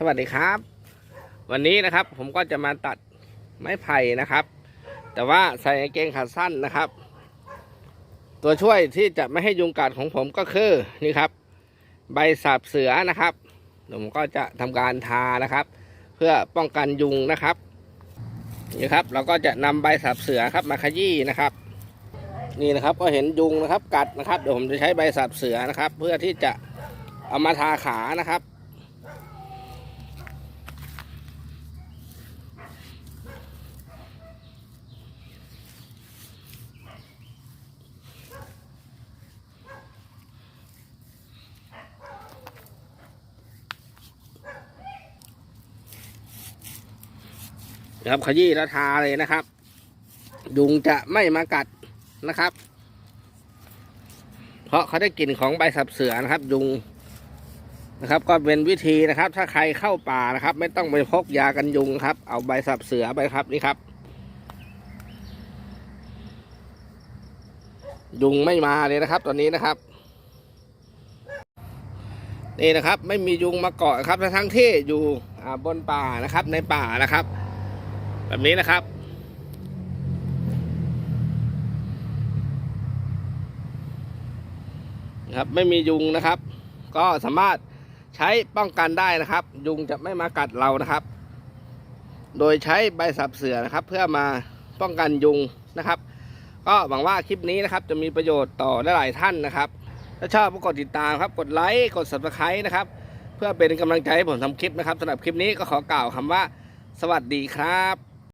สวัสดีครับ วันนี้นะครับผมก็จะมาตัดไม้ไผ่นะครับ แต่ว่าใส่กางเกงขาสั้นนะครับ ตัวช่วยที่จะไม่ให้ยุงกัดของผมก็คือนี่ครับ ใบสาบเสือนะครับเดี๋ยวผมก็จะทำการทานะครับ เพื่อป้องกันยุงนะครับนี่ครับ เราก็จะนำใบสาบเสือครับมาขยี้นะครับ นี่นะครับก็เห็นยุงนะครับกัดนะครับเดี๋ยวผมจะใช้ใบสาบเสือนะครับ เพื่อที่จะเอามาทาขานะครับ นะครับ ขยี้แล้วทาเลยนะครับ ยุงจะไม่มากัดนะครับ เพราะเขาได้กลิ่นของใบสับเสือนะครับ ยุงนะครับ ก็เป็นวิธีนะครับ ถ้าใครเข้าป่านะครับ ไม่ต้องไปพกยากันยุงครับ เอาใบสับเสือไปครับนี่ครับ ยุงไม่มาเลยนะครับ ตอนนี้นะครับนี่นะครับ ไม่มียุงมาเกาะครับทั้งที่อยู่บนป่านะครับในป่านะครับ แบบนี้นะครับ นะครับ ไม่มียุงนะครับ ก็สามารถใช้ป้องกันได้นะครับ ยุงจะไม่มากัดเรานะครับ โดยใช้ใบสับเสือนะครับ เพื่อมาป้องกันยุงนะครับ ก็หวังว่าคลิปนี้นะครับ จะมีประโยชน์ต่อหลายๆท่านนะครับถ้าชอบก็กดติดตามครับ กดไลค์กด subscribe นะครับ เพื่อเป็นกำลังใจให้ผมทำคลิปนะครับสำหรับคลิปนี้ก็ขอกล่าวคำว่า สวัสดีครับ